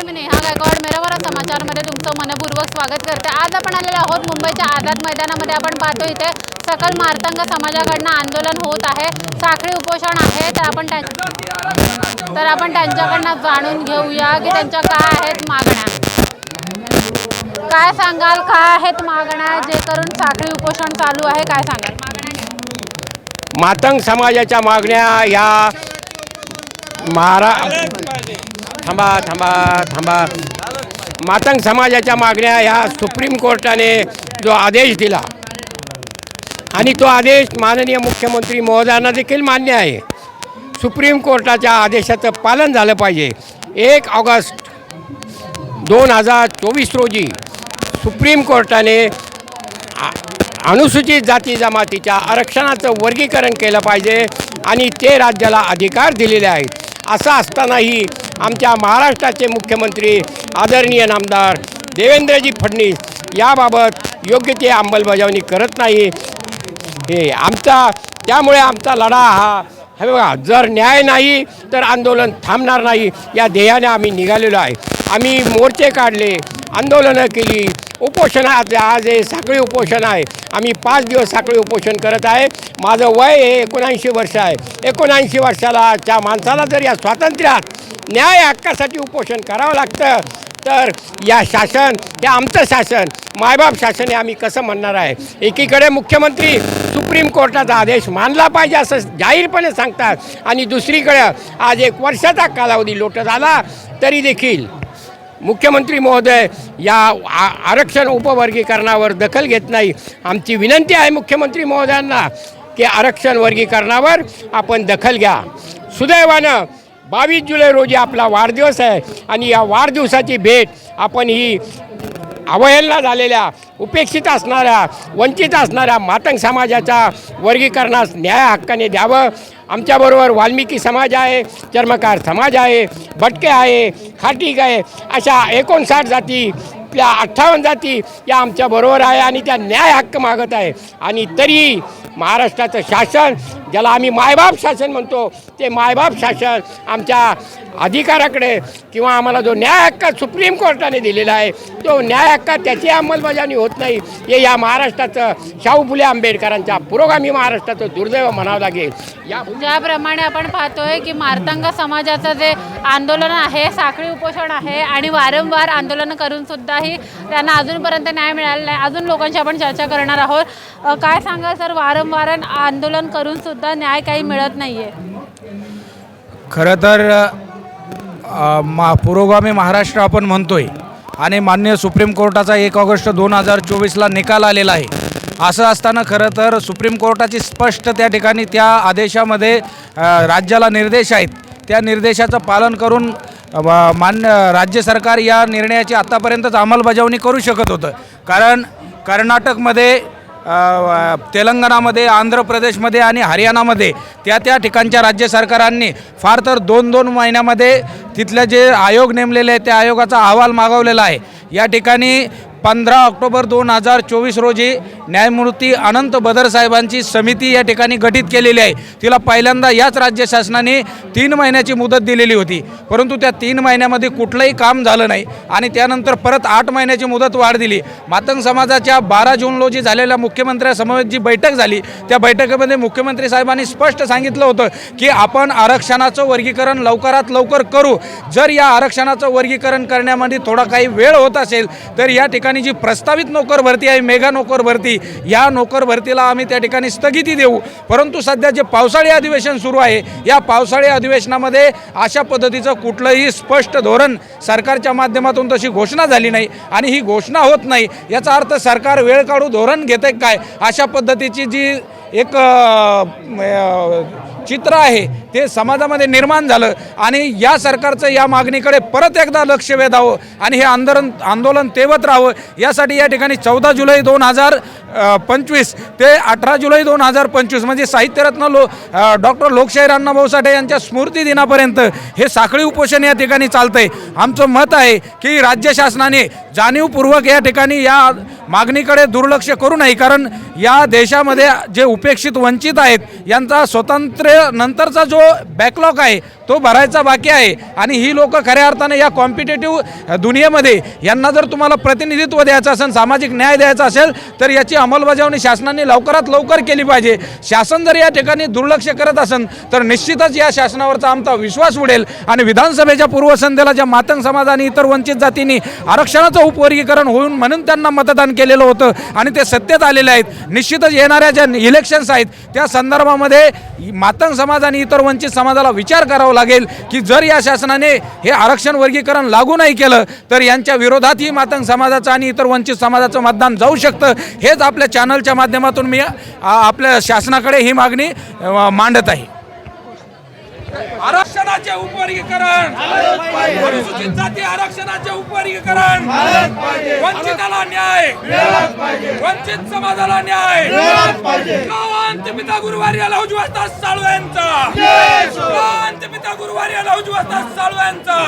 नमस्कार मी नेहा गायकवाड मेरावरा समाचारमध्ये तुमचं मनपूर्वक स्वागत करते. आज आपण आलेलो आहोत मुंबईच्या आझाद मैदानामध्ये. आपण पाहतो इथे सकल मार्तंग समाजाकडनं आंदोलन होत आहे. साखळी उपोषण आहे. तर आपण तर आपण त्यांच्याकडनं जाणून घेऊया की त्यांच्या काय आहेत मागण्या. काय सांगाल? काय आहेत मागण्या? जे करून साखळी उपोषण चालू आहे. काय सांगाल? मातंग समाजाच्या मागण्या या महारा थांबा थांबा थांबा. मातंग समाजाच्या मागण्या ह्या सुप्रीम कोर्टाने जो आदेश दिला आणि तो आदेश माननीय मुख्यमंत्री महोदयांना देखील मान्य आहे. सुप्रीम कोर्टाच्या आदेशाचं पालन झालं पाहिजे. एक ऑगस्ट दोन हजार चोवीस रोजी सुप्रीम कोर्टाने अनुसूचित जाती जमातीच्या आरक्षणाचं वर्गीकरण केलं पाहिजे आणि ते राज्याला अधिकार दिलेले आहेत. असं असतानाही आमच्या महाराष्ट्राचे मुख्यमंत्री आदरणीय नामदार देवेंद्रजी फडणवीस याबाबत योग्य ते अंमलबजावणी करत नाही. हे आमचा त्यामुळे आमचा लढा हा हे बघा जर न्याय नाही तर आंदोलन थांबणार नाही. या ध्येयाने आम्ही निघालेलो आहे. आम्ही मोर्चे काढले आंदोलनं केली उपोषण आज आज हे साखळी उपोषण आहे. आम्ही पाच दिवस साखळी उपोषण करत आहे. माझं वय हे एकोणऐंशी वर्ष आहे. एकोणऐंशी वर्षाला त्या माणसाला जर या स्वातंत्र्यात न्याय हक्कासाठी उपोषण करावं लागतं तर या शासन हे आमचं शासन मायबाप शासन हे आम्ही कसं म्हणणार आहे? एकीकडे मुख्यमंत्री सुप्रीम कोर्टाचा आदेश मानला पाहिजे असं जाहीरपणे सांगतात आणि दुसरीकडे आज एक वर्षाचा कालावधी लोटत आला तरी देखील मुख्यमंत्री महोदय या आ- आरक्षण उपवर्गीकरणावर दखल घेत नाही. आमची विनंती आहे मुख्यमंत्री महोदयांना की आरक्षण वर्गीकरणावर आपण दखल घ्या. सुदैवानं बावीस जुलै रोजी आपला वाढदिवस आहे आणि या वाढदिवसाची भेट आपण ही अवहेलना झालेल्या उपेक्षित असणाऱ्या वंचित असणाऱ्या मातंग समाजाच्या वर्गीकरणास न्याय हक्काने द्यावं. आमच्याबरोबर वाल्मिकी समाज आहे चर्मकार समाज आहे भटके आहे खाटीक आहे अशा एकोणसाठ जाती आपल्या अठ्ठावन्न जाती या आमच्याबरोबर आहे आणि त्या न्याय हक्क मागत आहे. आणि तरी महाराष्ट्राचं शासन ज्याला आम्ही मायबाप शासन म्हणतो ते मायबाप शासन आमच्या अधिकाराकडे किंवा आम्हाला जो न्याय हक्क सुप्रीम कोर्टाने दिलेला आहे तो न्याय हक्क त्याची अंमलबजावणी होत नाही. हे या महाराष्ट्राचं शाहू फुले आंबेडकरांच्या पुरोगामी महाराष्ट्राचं दुर्दैव म्हणावं लागेल. या ज्याप्रमाणे आपण पाहतोय की मार्तंग समाजाचं जे आंदोलन आहे साखळी उपोषण आहे आणि वारंवार आंदोलन करून सुद्धाही त्यांना अजूनपर्यंत न्याय मिळाला नाही अजून लोकांशी आपण चर्चा करणार आहोत. काय सांगा सर? वारंवार आंदोलन करून सुद्धा न्याय काही मिळत नाहीये. खरं तर मा पुरोगामी महाराष्ट्र आपण म्हणतोय आणि मान्य सुप्रीम कोर्टाचा एक ऑगस्ट दोन हजार चोवीसला निकाल आलेला आहे. असं असताना खरं तर सुप्रीम कोर्टाची स्पष्ट त्या ठिकाणी त्या आदेशामध्ये राज्याला निर्देश आहेत. त्या निर्देशाचं पालन करून मान्य राज्य सरकार या निर्णयाची आत्तापर्यंतच अंमलबजावणी करू शकत होतं. कारण कर्नाटकमध्ये तेलंगणामध्ये आंध्र प्रदेशमध्ये आणि हरियाणामध्ये त्या त्या ठिकाणच्या राज्य सरकारांनी फार तर दोन दोन महिन्यामध्ये तिथले जे आयोग नेमलेले आहेत त्या आयोगाचा अहवाल मागवलेला आहे. या ठिकाणी पंधरा ऑक्टोबर दोन हजार चोवीस रोजी न्यायमूर्ती अनंत बदर साहेबांची समिती या ठिकाणी गठीत केलेली आहे. तिला पहिल्यांदा याच राज्य शासनाने तीन महिन्याची मुदत दिलेली होती. परंतु त्या तीन महिन्यामध्ये कुठलंही काम झालं नाही आणि त्यानंतर परत आठ महिन्याची मुदत वाढ दिली. मातंग समाजाच्या बारा जून रोजी झालेल्या मुख्यमंत्र्यासमवेत जी बैठक झाली त्या बैठकीमध्ये मुख्यमंत्री साहेबांनी स्पष्ट सांगितलं होतं की आपण आरक्षणाचं वर्गीकरण लवकरात लवकर करू. जर या आरक्षणाचं वर्गीकरण करण्यामध्ये थोडा काही वेळ होत असेल तर या ठिकाणी जी प्रस्तावित नोकर भरती आहे मेगा नोकर भरती या नोकर भरतीला आम्ही त्या ठिकाणी स्थगिती देऊ. परंतु सध्या जे पावसाळी अधिवेशन सुरू आहे या पावसाळी अधिवेशनामध्ये अशा पद्धतीचं कुठलंही स्पष्ट धोरण सरकारच्या माध्यमातून तशी घोषणा झाली नाही आणि ही घोषणा होत नाही याचा अर्थ सरकार वेळ काढू धोरण घेते काय? अशा पद्धतीची जी एक चित्र आहे ते समाजामध्ये निर्माण झालं आणि या सरकारचं या मागणीकडे परत एकदा लक्ष वेधावं आणि हे आंदोलन आंदोलन तेवत राहावं यासाठी या ठिकाणी चौदा जुलै दोन हजार पंचवीस ते अठरा जुलै दोन हजार पंचवीस. म्हणजे साहित्यरत्न लो डॉक्टर लोकशाहीर अण्णाभाऊ साठे यांच्या स्मृती दिनापर्यंत हे साखळी उपोषण या ठिकाणी चालतंय. आमचं मत आहे की राज्य शासनाने जाणीवपूर्वक या ठिकाणी या मागणीकडे दुर्लक्ष करू नये. कारण या देशामध्ये जे उपेक्षित वंचित आहेत यांचा स्वतंत्र नंतरचा जो बॅकलॉग आहे तो भरायचा बाकी आहे. आणि ही लोक खऱ्या अर्थाने या कॉम्पिटेटिव्ह दुनियेमध्ये यांना जर तुम्हाला प्रतिनिधित्व द्यायचं असेल सामाजिक न्याय द्यायचा असेल तर याची अंमलबजावणी शासनाने लवकरात लवकर केली पाहिजे. शासन जर या ठिकाणी दुर्लक्ष करत असेल तर निश्चितच या शासनावरचा आमचा विश्वास उडेल. आणि विधानसभेच्या पूर्वसंध्येला ज्या मातंग समाज आणि इतर वंचित जातींनी आरक्षणाचं उपवर्गीकरण होऊन म्हणून त्यांना मतदान केलेलं होतं आणि ते सत्तेत आलेले आहेत निश्चितच येणाऱ्या ज्या इलेक्शन्स आहेत त्या संदर्भामध्ये मातंग समाज आणि इतर वंचित समाजाला विचार करावा लागेल की जर या शासनाने हे आरक्षण वर्गीकरण लागू नाही केलं तर यांच्या विरोधातही मातंग समाजाचं आणि इतर वंचित समाजाचं मतदान जाऊ शकतं. हेच आपल्या चॅनलच्या माध्यमातून मी आपल्या शासनाकडे ही मागणी मांडत आहे. आरक्षणाचे उपवर्गीकरण. अनुसूचित जाती आरक्षणाचे उपवर्गीकरण. वंचिताला न्याय. वंचित समाजाला न्याय. क्रांती पिता गुरुवारी याला उजवास्ता साळू. यांचा क्रांती पिता गुरुवारी याला उजवास्ता साळू. यांचा